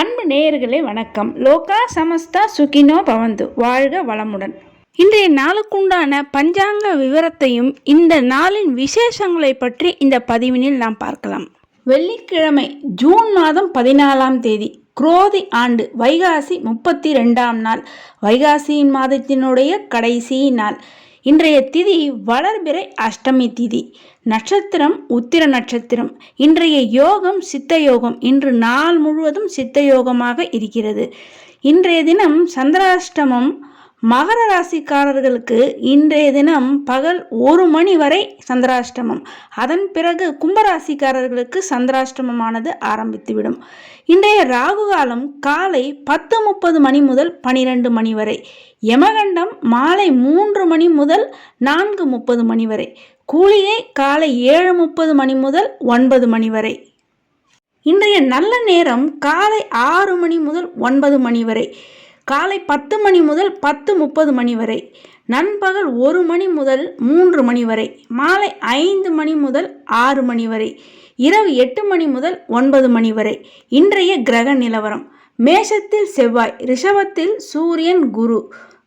அன்பு நேயர்களே வணக்கம். லோகா சமஸ்தா சுகினோ பவந்து. வாழ்க வளமுடன். இன்றைய நாளுக்குண்டான பஞ்சாங்க விவரத்தையும் இந்த நாளின் விசேஷங்களை பற்றி இந்த பதிவினில் நாம் பார்க்கலாம். வெள்ளிக்கிழமை ஜூன் மாதம் பதினாலாம் தேதி குரோதி ஆண்டு வைகாசி முப்பத்தி ரெண்டாம் நாள். வைகாசியின் மாதத்தினுடைய கடைசி நாள். இன்றைய திதி வளர்பிறை அஷ்டமி திதி. நட்சத்திரம் உத்திர நட்சத்திரம். இன்றைய யோகம் சித்த யோகம். இன்று நாள் முழுவதும் சித்த யோகமாக இருக்கிறது. இன்றைய தினம் சந்திராஷ்டமம் மகர ராசிக்காரர்களுக்கு இன்றைய தினம் பகல் ஒரு மணி வரை சந்திராஷ்டமம். அதன் பிறகு கும்பராசிக்காரர்களுக்கு சந்திராஷ்டமமானது ஆரம்பித்துவிடும். இன்றைய ராகு காலம் காலை பத்து முப்பது மணி முதல் பனிரெண்டு மணி வரை. யமகண்டம் மாலை மூன்று மணி முதல் நான்கு முப்பது மணி வரை. கூலிகை காலை ஏழு முப்பது மணி முதல் ஒன்பது மணி வரை. இன்றைய நல்ல நேரம் காலை ஆறு மணி முதல் ஒன்பது மணி வரை. காலை பத்து மணி முதல் பத்து முப்பது மணி வரை நண்பகல் ஒரு மணி முதல் மூன்று மணி வரை மாலை ஐந்து மணி முதல் ஆறு மணி வரை இரவு எட்டு மணி முதல் ஒன்பது மணி வரை. இன்றைய கிரக நிலவரம் மேஷத்தில் செவ்வாய் ரிஷபத்தில் சூரியன் குரு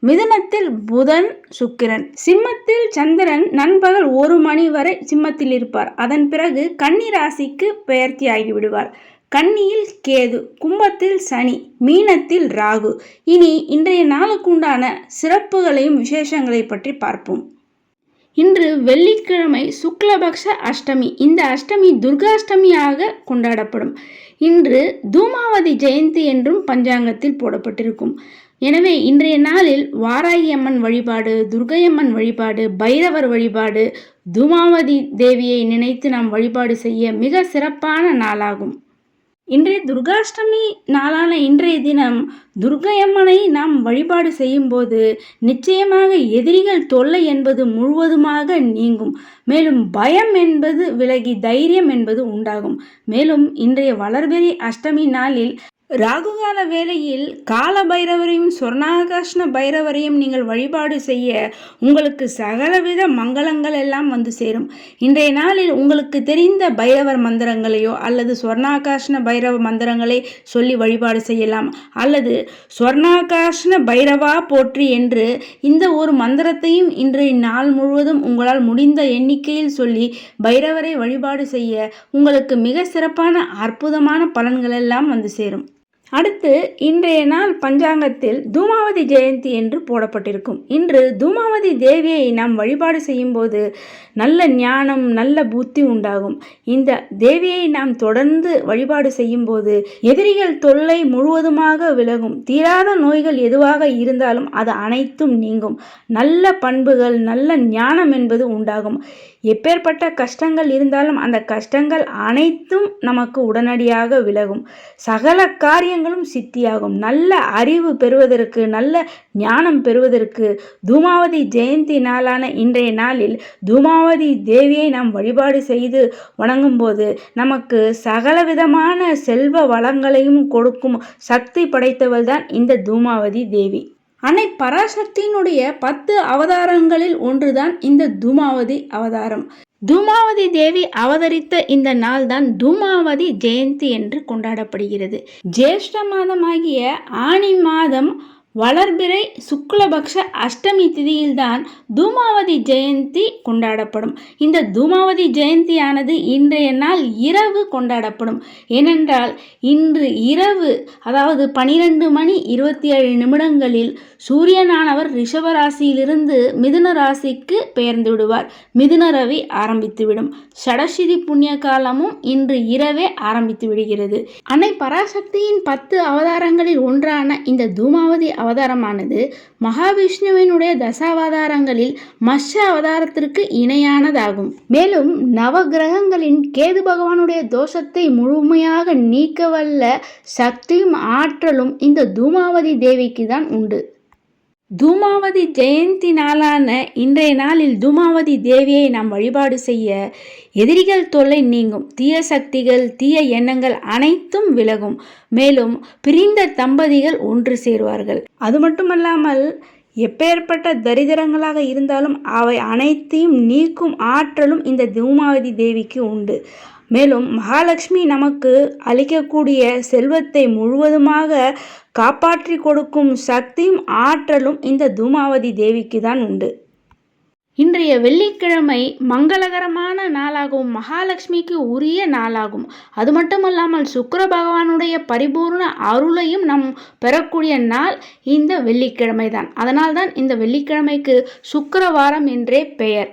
மிதுனத்தில் புதன் சுக்கிரன் சிம்மத்தில் சந்திரன் நண்பகல் ஒரு மணி வரை சிம்மத்தில் இருப்பார். அதன் பிறகு கன்னி ராசிக்கு பெயர்த்தி ஆகிவிடுவார். கன்னியில் கேது கும்பத்தில் சனி மீனத்தில் ராகு. இனி இன்றைய நாளுக்குண்டான சிறப்புகளையும் விசேஷங்களை பற்றி பார்ப்போம். இன்று வெள்ளிக்கிழமை சுக்லபக்ஷ அஷ்டமி. இந்த அஷ்டமி துர்காஷ்டமியாக கொண்டாடப்படும். இன்று தூமாவதி ஜெயந்தி என்றும் பஞ்சாங்கத்தில் போடப்பட்டிருக்கும். எனவே இன்றைய நாளில் வாராகி அம்மன் வழிபாடு துர்கையம்மன் வழிபாடு பைரவர் வழிபாடு தூமாவதி தேவியை நினைத்து நாம் வழிபாடு செய்ய மிக சிறப்பான நாளாகும். இன்றைய துர்காஷ்டமி நாளான இன்றைய தினம் துர்கையம்மனை நாம் வழிபாடு செய்யும்போது நிச்சயமாக எதிரிகள் தொல்லை என்பது முழுவதுமாக நீங்கும். மேலும் பயம் என்பது விலகி தைரியம் என்பது உண்டாகும். மேலும் இன்றைய வளர்பெரி அஷ்டமி நாளில் ராகுகால வேளையில் கால பைரவரையும் சொர்ணாகாஷ்ண பைரவரையும் நீங்கள் வழிபாடு செய்ய உங்களுக்கு சகலவித மங்களங்கள் எல்லாம் வந்து சேரும். இன்றைய நாளில் உங்களுக்கு தெரிந்த பைரவர் மந்திரங்களையோ அல்லது சொர்ணாகாஷ்ண பைரவ மந்திரங்களை சொல்லி வழிபாடு செய்யலாம். அல்லது சொர்ணாகாஷ்ண பைரவா போற்றி என்று இந்த ஒரு மந்திரத்தையும் இன்றைய நாள் முழுவதும் உங்களால் முடிந்த எண்ணிக்கையில் சொல்லி பைரவரை வழிபாடு செய்ய உங்களுக்கு மிக சிறப்பான அற்புதமான பலன்கள் எல்லாம் வந்து சேரும். அடுத்து இன்றைய நாள் பஞ்சாங்கத்தில் தூமாவதி ஜெயந்தி என்று போடப்பட்டிருக்கும். இன்று தூமாவதி தேவியை நாம் வழிபாடு செய்யும்போது நல்ல ஞானம் நல்ல புத்தி உண்டாகும். இந்த தேவியை நாம் தொடர்ந்து வழிபாடு செய்யும்போது எதிரிகள் தொல்லை முழுவதுமாக விலகும். தீராத நோய்கள் எதுவாக இருந்தாலும் அது அனைத்தும் நீங்கும். நல்ல பண்புகள் நல்ல ஞானம் என்பது உண்டாகும். எப்பேற்பட்ட கஷ்டங்கள் இருந்தாலும் அந்த கஷ்டங்கள் அனைத்தும் நமக்கு உடனடியாக விலகும். சகல காரியங்களும் சித்தியாகும். நல்ல அறிவு பெறுவதற்கு நல்ல ஞானம் பெறுவதற்கு தூமாவதி ஜெயந்தி நாளான இன்றைய நாளில் தூமாவதி தேவியை நாம் வழிபாடு செய்து வணங்கும்போது நமக்கு சகலவிதமான செல்வ வளங்களையும் கொடுக்கும் சக்தி படைத்தவள் தான் இந்த தூமாவதி தேவி. அன்னை பராசக்தியினுடைய பத்து அவதாரங்களில் ஒன்றுதான் இந்த தூமாவதி அவதாரம். தூமாவதி தேவி அவதரித்த இந்த நாள் தான் தூமாவதி ஜெயந்தி என்று கொண்டாடப்படுகிறது. ஜேஷ்ட மாதமாகிய ஆணி மாதம் வளர்பிறை சுக்லபக்ஷ அஷ்டமி திதியில்தான் தூமாவதி ஜெயந்தி கொண்டாடப்படும். இந்த தூமாவதி ஜெயந்தியானது இன்றைய நாள் இரவு கொண்டாடப்படும். ஏனென்றால் இன்று இரவு அதாவது பனிரெண்டு மணி இருபத்தி ஏழு நிமிடங்களில் சூரியனானவர் ரிஷப ராசியிலிருந்து மிதுன ராசிக்கு பெயர்ந்து விடுவார். மிதுன ரவி ஆரம்பித்துவிடும். சடசிதி புண்ணிய காலமும் இன்று இரவே ஆரம்பித்து விடுகிறது. அன்னை பராசக்தியின் பத்து அவதாரங்களில் ஒன்றான இந்த தூமாவதி அவதாரமானது. மகாவிஷ்ணுவினுடைய தசாவதாரங்களில் மஷ அவதாரத்திற்கு இணையானதாகும். மேலும் நவகிரகங்களின் கேது பகவானுடைய தோஷத்தை முழுமையாக நீக்க வல்ல சக்தியும் ஆற்றலும் இந்த தூமாவதி தேவிக்கு தான் உண்டு. தூமாவதி ஜெயந்தி நாளான இன்றைய நாளில் தூமாவதி தேவியை நாம் வழிபாடு செய்ய எதிரிகள் தொல்லை நீங்கும் தீய சக்திகள் தீய எண்ணங்கள் அனைத்தும் விலகும். மேலும் பிரிந்த தம்பதிகள் ஒன்று சேருவார்கள். அது மட்டுமல்லாமல் எப்பேற்பட்ட தரித்திரங்களாக இருந்தாலும் அவை அனைத்தையும் நீக்கும் ஆற்றலும் இந்த தூமாவதி தேவிக்கு உண்டு. மேலும் மகாலட்சுமி நமக்கு அளிக்கக்கூடிய செல்வத்தை முழுவதுமாக காப்பாற்றி கொடுக்கும் சக்தியும் ஆற்றலும் இந்த தூமாவதி தேவிக்கு தான் உண்டு. இன்றைய வெள்ளிக்கிழமை மங்களகரமான நாளாகவும் மகாலட்சுமிக்கு உரிய நாளாகும். அது மட்டுமல்லாமல் சுக்கர பகவானுடைய பரிபூர்ண அருளையும் நம் பெறக்கூடிய நாள் இந்த வெள்ளிக்கிழமை தான் அதனால்தான் இந்த வெள்ளிக்கிழமைக்கு சுக்கரவாரம் என்றே பெயர்.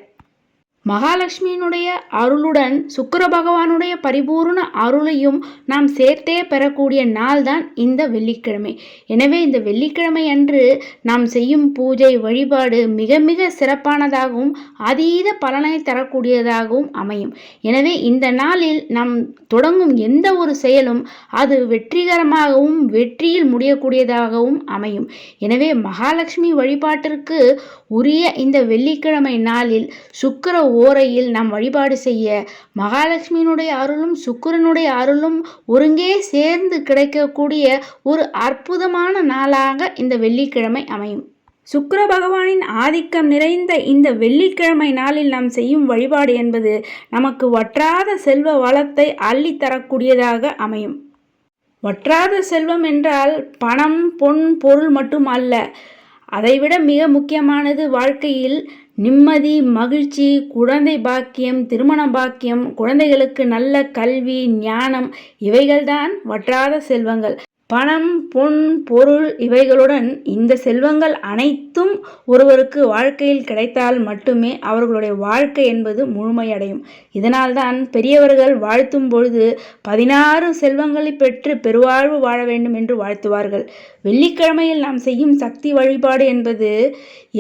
மகாலட்சுமியினுடைய அருளுடன் சுக்கிர பகவானுடைய பரிபூர்ண அருளையும் நாம் சேர்த்தே பெறக்கூடிய நாள் தான் இந்த வெள்ளிக்கிழமை. எனவே இந்த வெள்ளிக்கிழமை அன்று நாம் செய்யும் பூஜை வழிபாடு மிக மிக சிறப்பானதாகவும் அதீத பலனை தரக்கூடியதாகவும் அமையும். எனவே இந்த நாளில் நாம் தொடங்கும் எந்த ஒரு செயலும் அது வெற்றிகரமாகவும் வெற்றியில் முடியக்கூடியதாகவும் அமையும். எனவே மகாலட்சுமி வழிபாட்டிற்கு உரிய இந்த வெள்ளிக்கிழமை நாளில் சுக்கிர ஓரையில் நாம் வழிபாடு செய்ய மகாலட்சுமியினுடைய அருளும் சுக்கரனுடைய அருளும் ஒருங்கே சேர்ந்து கிடைக்கக்கூடிய ஒரு அற்புதமான நாளாக இந்த வெள்ளிக்கிழமை அமையும். சுக்கர பகவானின் ஆதிக்கம் நிறைந்த இந்த வெள்ளிக்கிழமை நாளில் நாம் செய்யும் வழிபாடு என்பது நமக்கு வற்றாத செல்வ வளத்தை அள்ளி தரக்கூடியதாக அமையும். வற்றாத செல்வம் என்றால் பணம் பொன் பொருள் மட்டும் அல்ல. அதைவிட மிக முக்கியமானது வாழ்க்கையில் நிம்மதி மகிழ்ச்சி குழந்தை பாக்கியம் திருமண பாக்கியம் குழந்தைகளுக்கு நல்ல கல்வி ஞானம் இவைகள்தான் வற்றாத செல்வங்கள். பணம் பொன் பொருள் இவைகளுடன் இந்த செல்வங்கள் அனைத்தும் ஒருவருக்கு வாழ்க்கையில் கிடைத்தால் மட்டுமே அவர்களுடைய வாழ்க்கை என்பது முழுமையடையும். இதனால்தான் பெரியவர்கள் வாழ்த்தும் பொழுது பதினாறு செல்வங்களை பெற்று பெருவாழ்வு வாழ வேண்டும் என்று வாழ்த்துவார்கள். வெள்ளிக்கிழமையில் நாம் செய்யும் சக்தி வழிபாடு என்பது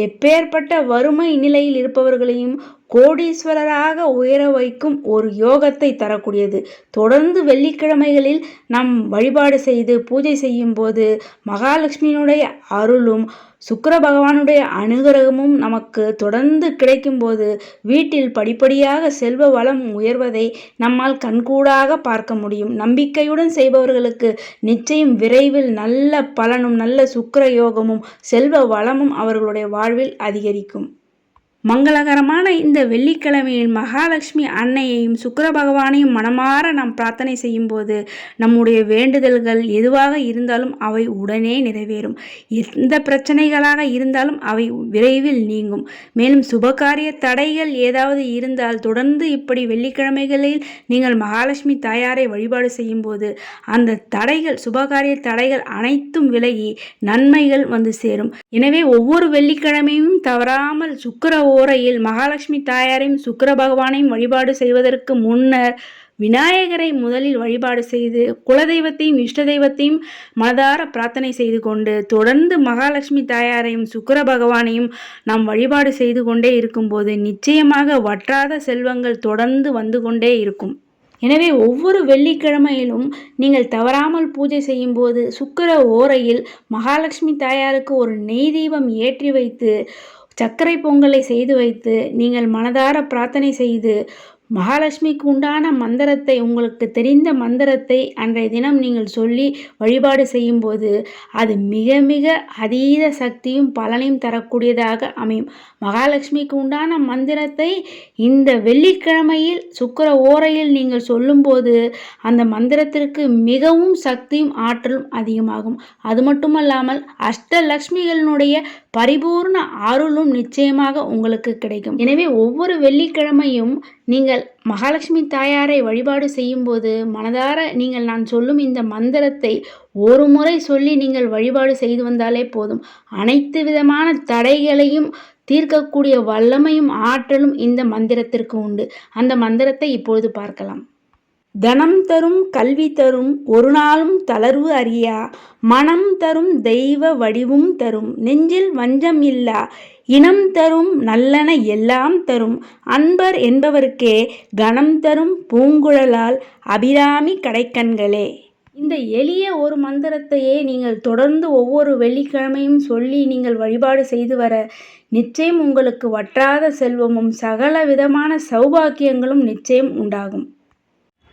எப்பேற்பட்ட வறுமை நிலையில் இருப்பவர்களையும் கோடீஸ்வரராக உயர வைக்கும் ஒரு யோகத்தை தரக்கூடியது. தொடர்ந்து வெள்ளிக்கிழமைகளில் நாம் வழிபாடு செய்து பூஜை செய்யும் போது மகாலட்சுமியினுடைய அருளும் சுக்கர பகவானுடைய அனுகிரகமும் நமக்கு தொடர்ந்து கிடைக்கும்போது வீட்டில் படிப்படியாக செல்வ வளம் உயர்வதை நம்மால் கண்கூடாக பார்க்க முடியும். நம்பிக்கையுடன் செய்பவர்களுக்கு நிச்சயம் விரைவில் நல்ல பலனும் நல்ல சுக்கர யோகமும் செல்வ வளமும் அவர்களுடைய வாழ்வில் அதிகரிக்கும். மங்களகரமான இந்த வெள்ளிக்கிழமையில் மகாலட்சுமி அன்னையையும் சுக்கர பகவானையும் மனமாற நாம் பிரார்த்தனை செய்யும்போது நம்முடைய வேண்டுதல்கள் எதுவாக இருந்தாலும் அவை உடனே நிறைவேறும். எந்த பிரச்சனைகளாக இருந்தாலும் அவை விரைவில் நீங்கும். மேலும் சுபகாரிய தடைகள் ஏதாவது இருந்தால் தொடர்ந்து இப்படி வெள்ளிக்கிழமைகளில் நீங்கள் மகாலட்சுமி தாயாரை வழிபாடு செய்யும்போது அந்த தடைகள் சுபகாரிய தடைகள் அனைத்தும் விலகி நன்மைகள் வந்து சேரும். எனவே ஒவ்வொரு வெள்ளிக்கிழமையும் தவறாமல் சுக்கர ஓரையில் மகாலட்சுமி தாயாரையும் சுக்கர பகவானையும் வழிபாடு செய்வதற்கு முன்னர் விநாயகரை முதலில் வழிபாடு செய்து குலதெய்வத்தையும் இஷ்ட தெய்வத்தையும் மனதார பிரார்த்தனை செய்து கொண்டு தொடர்ந்து மகாலட்சுமி தாயாரையும் சுக்கர பகவானையும் நாம் வழிபாடு செய்து கொண்டே இருக்கும்போது நிச்சயமாக வற்றாத செல்வங்கள் தொடர்ந்து வந்து கொண்டே இருக்கும். எனவே ஒவ்வொரு வெள்ளிக்கிழமையிலும் நீங்கள் தவறாமல் பூஜை செய்யும்போது சுக்கர ஓரையில் மகாலட்சுமி தாயாருக்கு ஒரு நெய் தீபம் ஏற்றி வைத்து சர்க்கரை பொங்கலை செய்து வைத்து நீங்கள் மனதார பிரார்த்தனை செய்து மகாலட்சுமிக்கு உண்டான மந்திரத்தை உங்களுக்கு தெரிந்த மந்திரத்தை அன்றைய தினம் நீங்கள் சொல்லி வழிபாடு செய்யும்போது அது மிக மிக அதீத சக்தியும் பலனையும் தரக்கூடியதாக அமையும். மகாலட்சுமிக்கு உண்டான மந்திரத்தை இந்த வெள்ளிக்கிழமையில் சுக்கர ஓரையில் நீங்கள் சொல்லும்போது அந்த மந்திரத்திற்கு மிகவும் சக்தியும் ஆற்றலும் அதிகமாகும். அது மட்டுமல்லாமல் அஷ்டலக்ஷ்மிகளினுடைய பரிபூர்ண அருளும் நிச்சயமாக உங்களுக்கு கிடைக்கும். எனவே ஒவ்வொரு வெள்ளிக்கிழமையும் நீங்கள் மகாலட்சுமி தாயாரை வழிபாடு செய்யும்போது மனதார நீங்கள் நான் சொல்லும் இந்த மந்திரத்தை ஒரு முறை சொல்லி நீங்கள் வழிபாடு செய்து வந்தாலே போதும். அனைத்து விதமான தடைகளையும் தீர்க்கக்கூடிய வல்லமையும் ஆற்றலும் இந்த மந்திரத்திற்கு உண்டு. அந்த மந்திரத்தை இப்பொழுது பார்க்கலாம். தனம் தரும் கல்வி தரும் ஒரு நாளும் தளர்வு அறியா. மனம் தரும் தெய்வ வடிவும் தரும். நெஞ்சில் வஞ்சம் இல்லா. இனம் தரும் நல்லன எல்லாம் தரும். அன்பர் என்பவருக்கே கணம் தரும் பூங்குழலால் அபிராமி கடைக்கண்களே. இந்த எளிய ஒரு மந்திரத்தையே நீங்கள் தொடர்ந்து ஒவ்வொரு வெள்ளிக்கிழமையும் சொல்லி நீங்கள் வழிபாடு செய்து வர நிச்சயம் உங்களுக்கு வற்றாத செல்வமும் சகல விதமான சௌபாக்கியங்களும் நிச்சயம் உண்டாகும்.